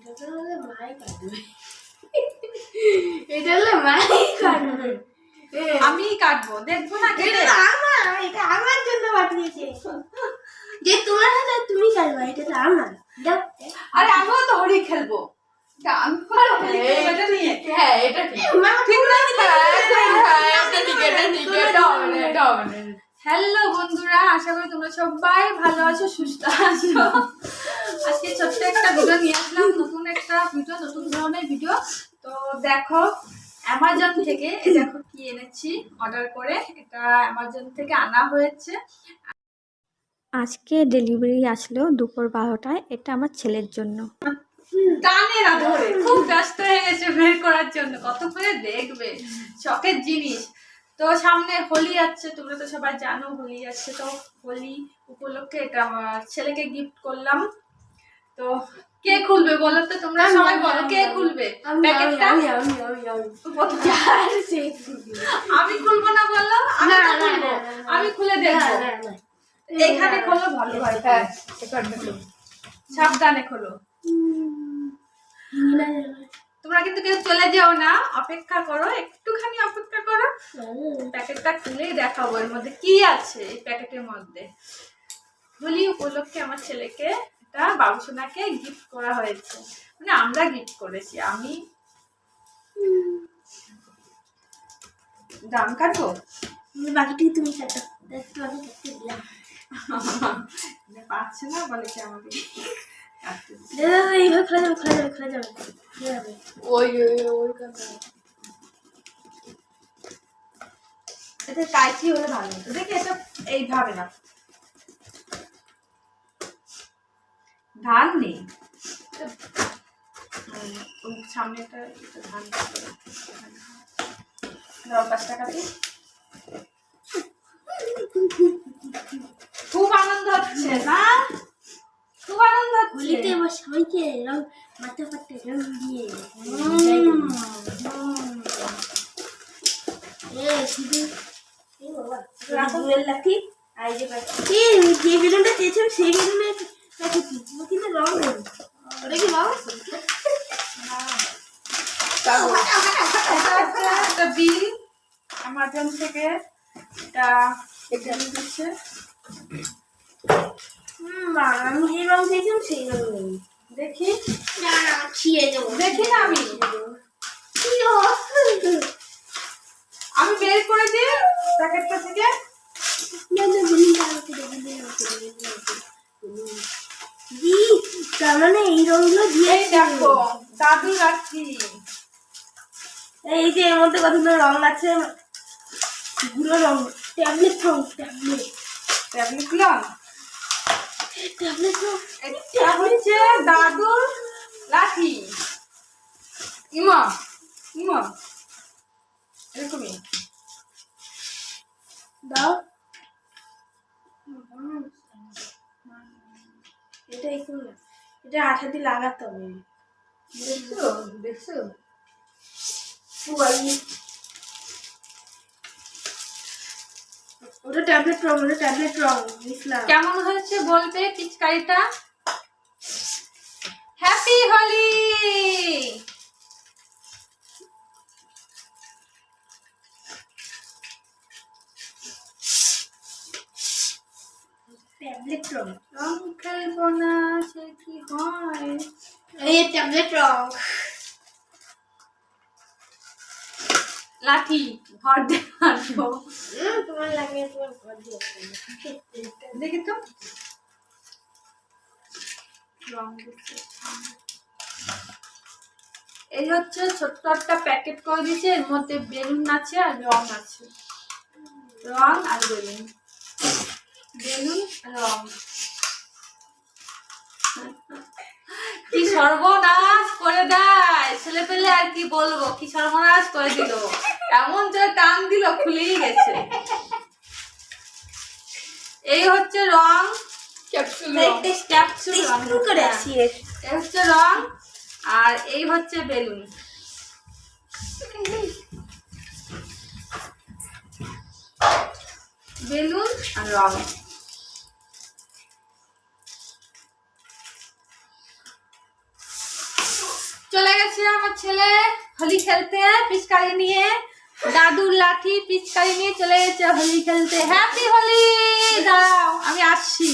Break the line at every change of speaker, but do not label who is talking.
এটা তো মাই কাটবে এটা হলে মাই কাটবে
আমি কাটবো দেখব না কেটে।
আমার এটা আমার জন্য পাঠিয়েছে যে তোমার হাতে তুমি কাটবা এটা তো আমার।
আরে আমিও তো হোলি খেলব।
হ্যাঁ হ্যাঁ,
হ্যালো। আশা করি তোমরা সবাই ভালো আছো সুস্থ আছো। আজকে ছোট্ট একটা ভিডিও নিয়ে আসলাম নতুন একটা ভিডিও নতুন ধরনের ভিডিও তো দেখো অ্যামাজন থেকে দেখো কি এনেছি অর্ডার করে। এটা অ্যামাজন থেকে আনা হয়েছে।
আজকে ডেলিভারি আসলো দুপুর বারোটায় এটা আমার ছেলের জন্য।
টানে না ধরে খুব ব্যস্ত হয়ে গেছে বের করার জন্য। কত করে দেখবে? শখের জিনিস। তো সামনে হোলি আছে তোমরা তো সবাই জানো হোলি আছে। তো হোলি উপলক্ষে এটা আমার ছেলেকে গিফট করলাম। তো কে খুলবে বলো তো তোমরা সবাই বলো কে খুলবে?
আমি
প্যাকেটটা?
খুলবে।
না বলল আমি খুলবো। খুলে দেখব। এখানে খোলো ভালো হয়।
হ্যাঁ
সাবধানে খোলো। তোমরা কিন্তু কেউ চলে যাও না। অপেক্ষা করো একটুখানি অপেক্ষা করো। প্যাকেটটা খুলেই দেখাবো এর মধ্যে কি আছে এই প্যাকেটের মধ্যে। হোলি উপলক্ষে আমার ছেলেকে এটা বাবুসোনাকে গিফট করা হয়েছে। মানে আমরা গিফট করেছি আমি দাম কাটবো?
না। বাকিটি তুমি কাটো দেখ, তোমাকে কাটতে দিলাম।
পাচ্ছে না বলে কি আমাকে
এইভাবে যাবে খোলা যাবে খোলা যাবে খোলা যাবে।
ওই ওই ওই কথা
এটা কাইচি হলে ভালো হতো। দেখি এটা এইভাবে না। ধান নেই। সামনে একটা ধান দাও পাঁচ টাকা দিই খুব আনন্দ হচ্ছে না? খুব আনন্দ হচ্ছে।
এবার সবাইকে রং মাথা ফাটে রং দিয়ে। শুধু লাঠি আর এই যে যে বেলুনটা চেয়েছিলাম সেই বেলুনের কিন্তু রং ওটা কি
একটা বিল থেকে এটা এটা দিচ্ছে।
হুম, বা, আমি যে রং চেয়েছিলাম সেই রং নেই।
দেখি।
না না দেবো।
দেখি না আমি
কি অবস্থা?
আমি বের করে দিই প্যাকেটটা থেকে
না, না, বেলুনটা আমাকে দে, বেলুনটা আমাকে দে, বেলুনটা আমাকে দে। দি, তার মানে এই রংগুলো দিয়েছে
দেখো দাদু রাখি
এই যে এর মধ্যে কতগুলো রং আছে? গুলো রং ট্যাবলেট রং ট্যাবলেট।
ট্যাবলেটগুলো?
ট্যাবলেট রং।
এটা হচ্ছে দাদুর লাঠি ইমা ইমা এরকমই।
দাও। এটা এটা আঠা দিয়ে লাগাতে হবে।
দেখছ? দেখছ?
ওটা ট্যাবলেট রং ওটা ট্যাবলেট রং
কেমন হয়েছে বলবে পিচকারিটা?
ট্যাবলেট রং।
রং খেলব না সে কি হয়
এই ট্যাবলেট রং।
লাঠি ঘর দিয়ে
তোমার লাগে তোমার ঘর দিয়ে
দেখি তো এই হচ্ছে ছোট্ট একটা প্যাকেট করে দিয়েছে, এর মধ্যে বেলুন আছে আর রং আছে। রং আর বেলুন। সর্বনাশ করে দেয়। ছেলে পেলে আর কি বলব? কি সর্বনাশ করে দিল? এমন যে টান দিল খুলেই গেছে। এই হচ্ছে রং। এই হচ্ছে রং আর এই হচ্ছে বেলুন। বেলুন আর রং। ছেলে, হোলি খেলতে, পিচকারি নিয়ে, দাদুর লাঠি, পিচকারি নিয়ে চলে গেছে হোলি খেলতে। হ্যাপি হোলি দাও আমি আসছি।